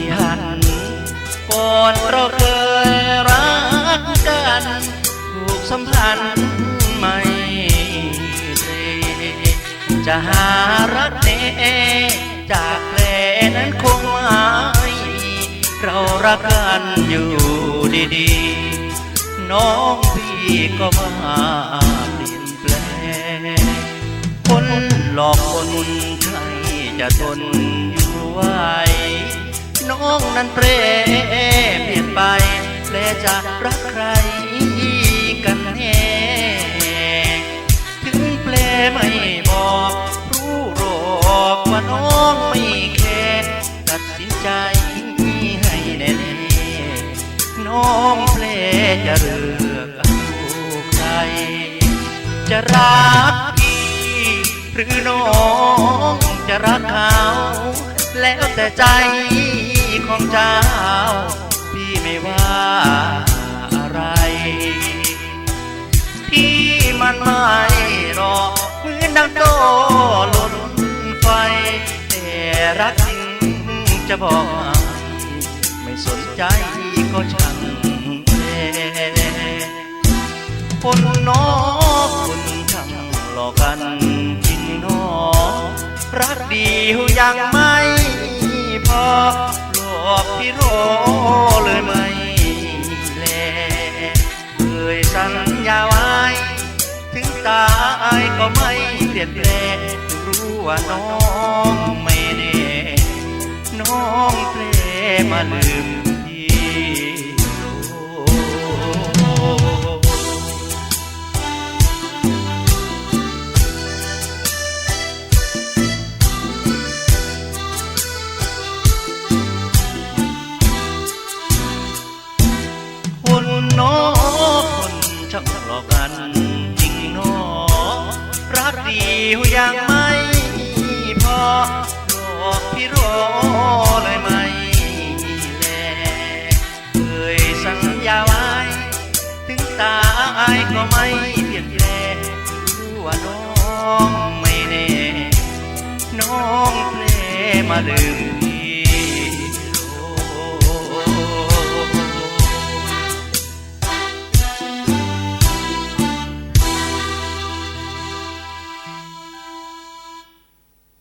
นพันก่อนเราเคยรักกันถูกสัมพันธ์ไม่ตรีจะหารักเนจากแผลนั้นคงไม่เรารักกันอยู่ดีๆ น้องพี่ก็มาเปลี่ยนแปลงคนหลอกคนใครจะทนอยู่ไหว น้องนั้นเปรเปลี่ยนไปและจะรักใครกันแน่ถึงเปลไม่บอก รู้หรอกว่าน้องไม่แคร์ตัดสินใจให้แน่น้องเปลจะเลือกใครจะรักพี่หรือน้องจะรักเขาแล้วแต่ใจ ของเจ้า พี่ไม่ว่าอะไรที่มันไม่รอเหมือนดังโตหล่นไฟ แต่รักจริงจะบอก ไม่สนใจก็ช่างแลคนน้อคนช่างหลอกกันจริงนอรักเดียวยังไม่ เลยไม่แลเคยสัญญาไว้ ถึงตายก็ไม่เปลี่ยนแปลงรู้ว่าน้องไม่แน่ น้องเพลมาลืม วยังไม่พอบอกพี่รอเลยไม่แลเคยสัญญาไว้ ถึงตายก็ไม่เปลี่ยนแปลงรู้ว่าน้องไม่แน่ น้องเพลมาลืม